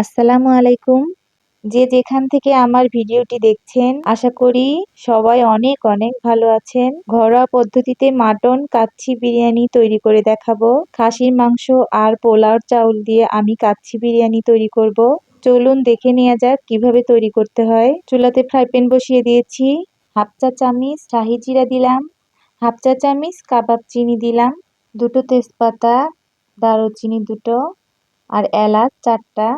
আসসালামু আলাইকুম। যে যেখান থেকে আমার ভিডিওটি দেখছেন, আশা করি সবাই অনেক অনেক ভালো আছেন। ঘরোয়া পদ্ধতিতে মাটন কাচ্ছি বিরিয়ানি তৈরি করে দেখাবো। খাসির মাংস আর পোলাওর চাউল দিয়ে আমি কাচ্ছি বিরিয়ানি তৈরি করব। চলুন দেখে নেওয়া যাক কীভাবে তৈরি করতে হয়। চুলাতে ফ্রাই প্যান বসিয়ে দিয়েছি। হাফ চা চামিচ শাহি জিরা দিলাম। হাফ চা চামিচ কাবাব চিনি দিলাম। দুটো তেজপাতা, দারুচিনি দুটো আর এলাচ চারটা।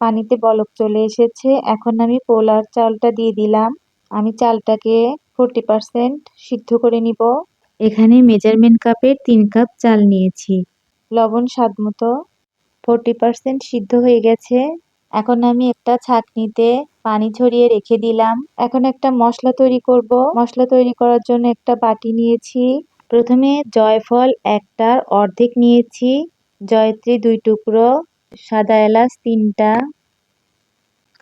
পানিতে বলক চলে এসেছে। এখন আমি পোলার চালটা দিয়ে দিলাম। আমি চালটাকে ফোরটি পারসেন্ট সিদ্ধ করে নিব। এখানে মেজারমেন্ট কাপের তিন কাপ চাল নিয়েছি। লবণ স্বাদ মতো। ফোরটি পারসেন্ট সিদ্ধ হয়ে গেছে। এখন আমি একটা ছাঁকনিতে পানি ছড়িয়ে রেখে দিলাম। এখন একটা মশলা তৈরি করব। মশলা তৈরি করার জন্য একটা বাটি নিয়েছি। প্রথমে জয়ফল একটার অর্ধেক নিয়েছি। জয়ত্রী দুই টুকরো। সাদা এলাচ, তিনটা,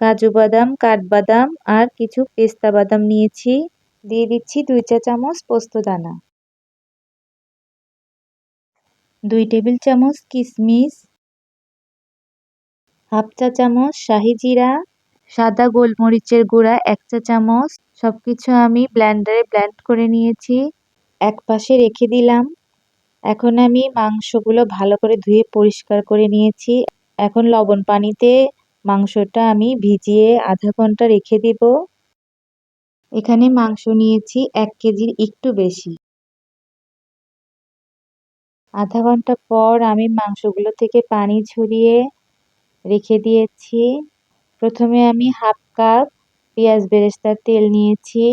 কাজু বাদাম, কাঠবাদাম আর কিছু পেস্তা বাদাম নিয়েছি। দিয়ে দিচ্ছি দুই চা চামচ পোস্ত দানা। দুই টেবিল চামচ কিশমিশ হাফ চা চামচ শাহি জিরা। সাদা গোলমরিচের গুঁড়া এক চা চামচ। সব কিছু আমি ব্ল্যান্ডারে ব্ল্যান্ড করে নিয়েছি। এক পাশে রেখে দিলাম। এখন আমি মাংসগুলো ভালো করে ধুয়ে পরিষ্কার করে নিয়েছি। এখন লবণ পানিতে মাংসটা আমি ভিজিয়ে আধা ঘণ্টা রেখে দেব। এখানে মাংস নিয়েছি এক কেজির একটু বেশি। আধা ঘণ্টা পর আমি মাংসগুলো থেকে পানি ঝরিয়ে রেখে দিয়েছি। প্রথমে আমি হাফ কাপ পেঁয়াজ বেরেস্তার তেল নিয়েছি,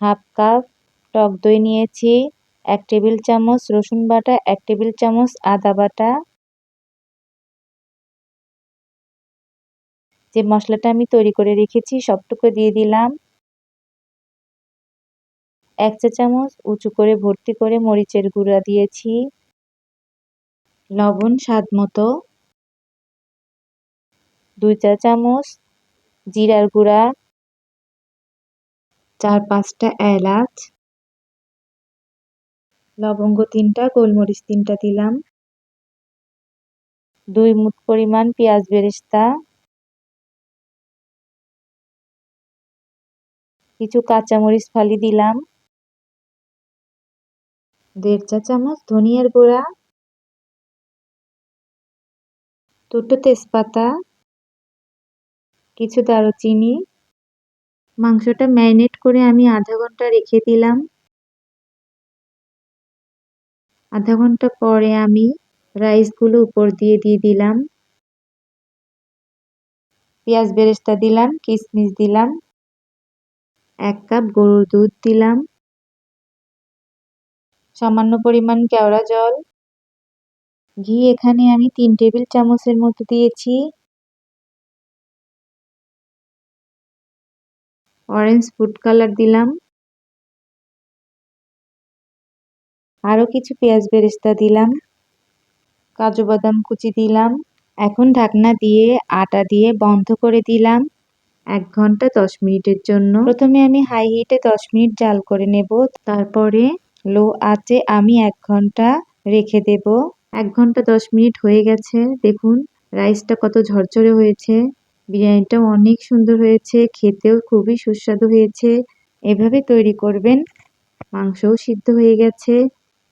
হাফ কাপ টক দই নিয়েছি এক টেবিল চামচ রসুন বাটা, এক টেবিল চামচ আদা বাটা। যে মশলাটা আমি তৈরি করে রেখেছি, সবটুকু দিয়ে দিলাম। এক চা চামচ উঁচু করে ভর্তি করে মরিচের গুঁড়া দিয়েছি। লবণ স্বাদ মতো। দুই চা চামচ জিরার গুঁড়া। চার পাঁচটা এলাচ। লবঙ্গ তিনটা, গোলমরিচ তিনটা দিলাম। দুই মুঠ পরিমাণ পেঁয়াজ বেরেস্তা। কিছু কাঁচামরিচ ফালি দিলাম। দেড় চা চামচ ধনিয়ার গুঁড়া। দুটো তেজপাতা। কিছু দারুচিনি। মাংসটা ম্যারিনেট করে আমি আধা ঘণ্টা রেখে দিলাম। আধা ঘণ্টা পরে আমি রাইসগুলো উপর দিয়ে দিয়ে দিলাম। পেঁয়াজ বেরেস্তা দিলাম কিশমিশ দিলাম, এক কাপ গরুর দুধ দিলাম, সামান্য পরিমাণ কেওড়া জল, ঘি এখানে আমি তিন টেবিল চামচের মতো দিয়েছি। অরেঞ্জ ফুড কালার দিলাম। আরও কিছু পেঁয়াজ বেরেস্তা দিলাম, কাজু বাদাম কুচি দিলাম, এখন ঢাকনা দিয়ে আটা দিয়ে বন্ধ করে দিলাম এক ঘণ্টা দশ মিনিটের জন্য। প্রথমে আমি হাই হিটে দশ মিনিট জাল করে নেব, তারপরে লো আঁচে আমি এক ঘণ্টা রেখে দেব। এক ঘণ্টা দশ মিনিট হয়ে গেছে, দেখুন রাইসটা কত ঝরঝরে হয়েছে, বিরিয়ানিটাও অনেক সুন্দর হয়েছে, খেতেও খুবই সুস্বাদু হয়েছে, এভাবে তৈরি করবেন, মাংসও সিদ্ধ হয়ে গেছে।